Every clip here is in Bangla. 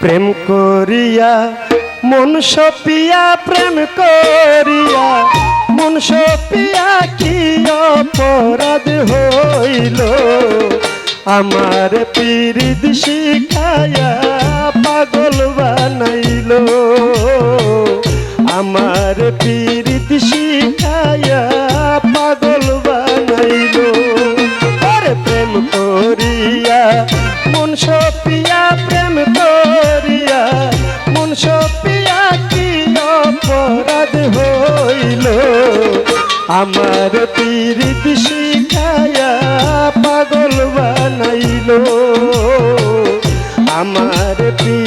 প্রেম করিয়া, মন সপিয়া, প্রেম করিয়া, মন সপিয়া কি অপরাধ হইল? আমার পীরিত শিখায়া পাগল বানাইল। আমার পীরিত শিখায়া পাগল বানাইল। আরে প্রেম করিয়া, মন সপিয়া, প্রেম করিয়া সপিয়া কি অপরাধ হইল। আমার পীড়িত শিখায়া পাগল বানাইল। আমার পীরিত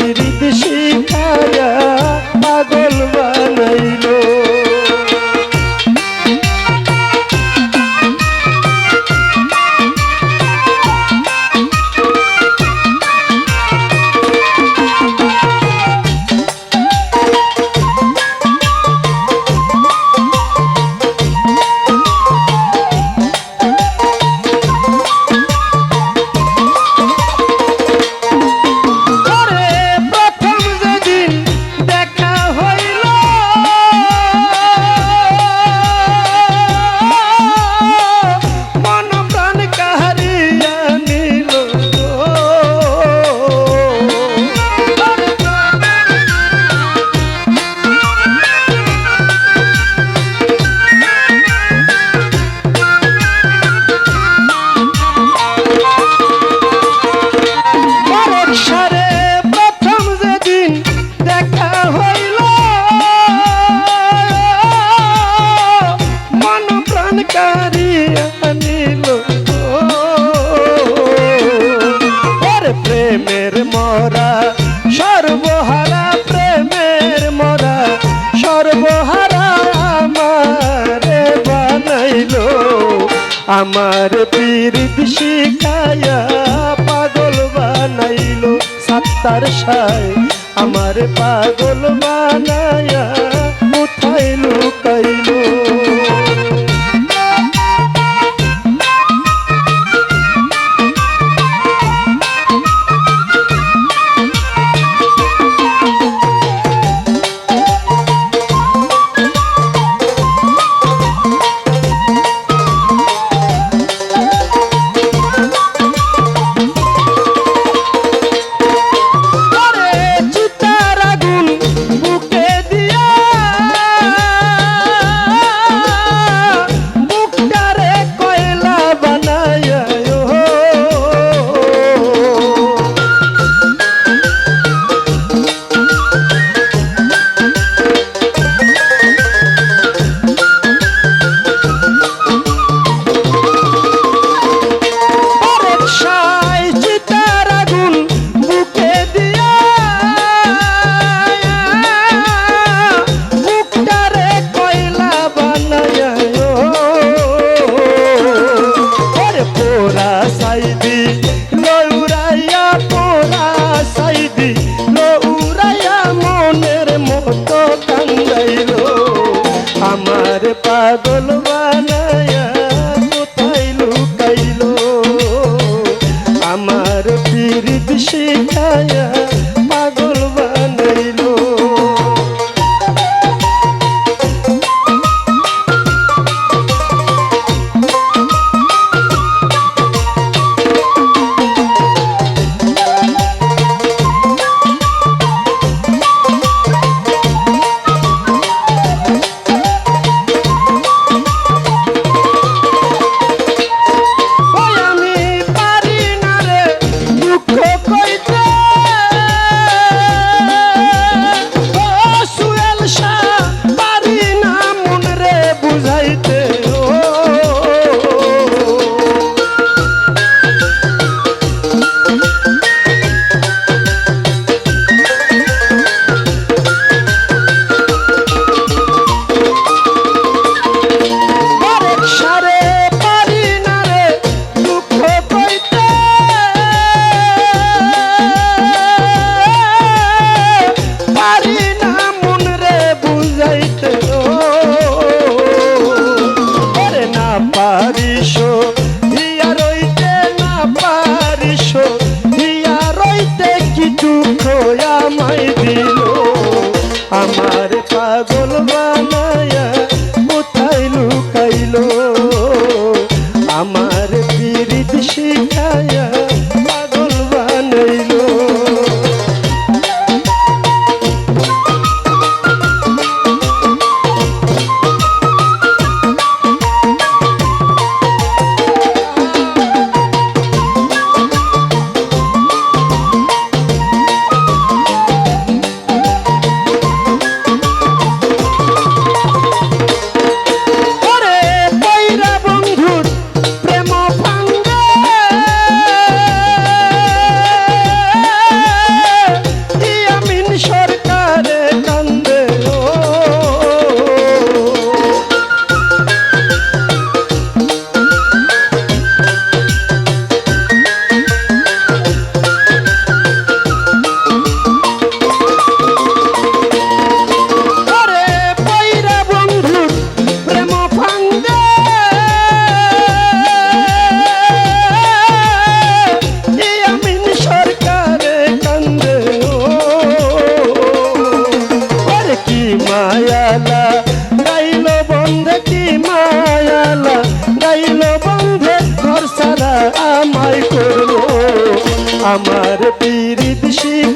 আমার পীরিত শিখায়া পাগল বানাইল সাত্তার সায়। আমার পাগল বানায়া কোথায় লুকাইলো I don't know.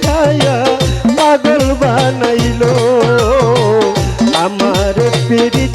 শিখায়া পাগল বানাইলো। আমার পীরিত